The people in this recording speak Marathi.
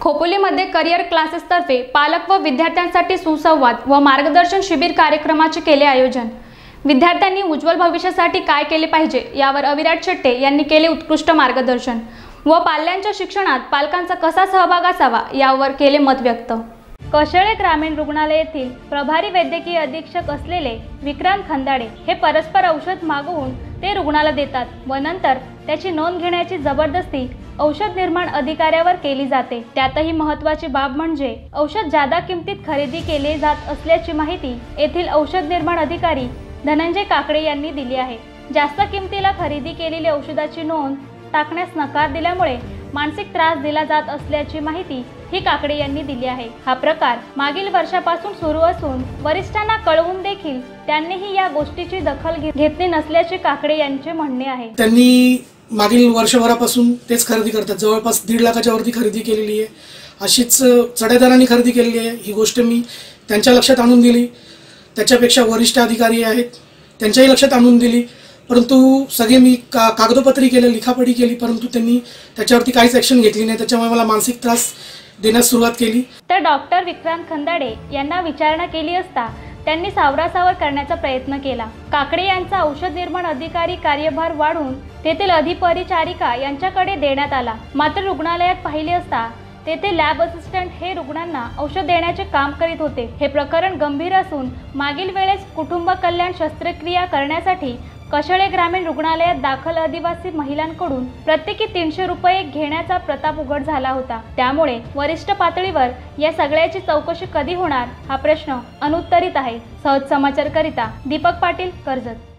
खोपोलीमध्ये करिअर क्लासेसतर्फे पालक व विद्यार्थ्यांसाठी सुसंवाद व मार्गदर्शन शिबिर कार्यक्रमाचे केले आयोजन. विद्यार्थ्यांनी उज्ज्वल भविष्यासाठी काय केले पाहिजे यावर अविराट शेट्टे यांनी केले उत्कृष्ट मार्गदर्शन व पाल्यांच्या शिक्षणात पालकांचा कसा सहभाग असावा यावर केले मत व्यक्त. कशेळे ग्रामीण रुग्णालय येथील प्रभारी वैद्यकीय अधीक्षक असलेले विक्रांत खंदाडे हे परस्पर औषध मागवून ते रुग्णाला देतात व नंतर त्याची नोंद घेण्याची जबरदस्ती औषध निर्माण अधिकाऱ्यावर केली जाते. त्यातही महत्त्वाची बाब म्हणजे औषध जादा किमतीत खरेदी केले जात असल्याची माहिती येथील औषध निर्माण अधिकारी धनंजय काकडे यांनी दिली आहे. जास्त किमतीला खरेदी केलेली औषधाची नोंद टाकण्यास नकार दिल्यामुळे मानसिक त्रास दिला जात असल्याची माहिती ही काकडे यांनी दिली आहे. हा प्रकार मागील वर्षापासून सुरू असून वरिष्ठांना कळवून देखील त्यांनीही या गोष्टीची दखल घेतली नसल्याचे काकडे यांचे म्हणणे आहे. त्यांनी मागील वर्षभरापासून तेच खरेदी करतात. जवळपास दीड लाखाच्या वरती खरेदी केलेली आहे. अशीच चढेदारांनी खरेदी केलेली आहे. ही गोष्ट मी त्यांच्या लक्षात आणून दिली. त्याच्यापेक्षा वरिष्ठ अधिकारी आहेत. त्यांच्याही लक्षात आणून दिली. परंतु सगळे मी का कागदोपत्री केलं लिखापडी केली परंतु त्यांनी त्याच्यावरती काहीच ॲक्शन घेतली नाही. त्याच्यामुळे मला मानसिक त्रास देण्यास सुरुवात केली. तर डॉक्टर विक्रांत खंदाडे यांना विचारणा केली असता त्यांनी सावरासावर करण्याचा प्रयत्न केला. काकडे यांचा औषध निर्माण अधिकारी कार्यभार वाढून तेथील अधिपरिचारिका यांच्याकडे देण्यात आला. मात्र रुग्णालयात पाहिले असता तेथे लॅब असिस्टंट हे रुग्णांना औषध देण्याचे काम करीत होते. हे प्रकरण गंभीर असून मागील वेळेस कुटुंब कल्याण शस्त्रक्रिया करण्यासाठी कशळे ग्रामीण रुग्णालयात दाखल आदिवासी महिलांकडून प्रत्येकी तीनशे रुपये घेण्याचा प्रताप उघड झाला होता. त्यामुळे वरिष्ठ पातळीवर या सगळ्याची चौकशी कधी होणार हा प्रश्न अनुत्तरित आहे. सहज समाचारकरिता दीपक पाटील कर्जत.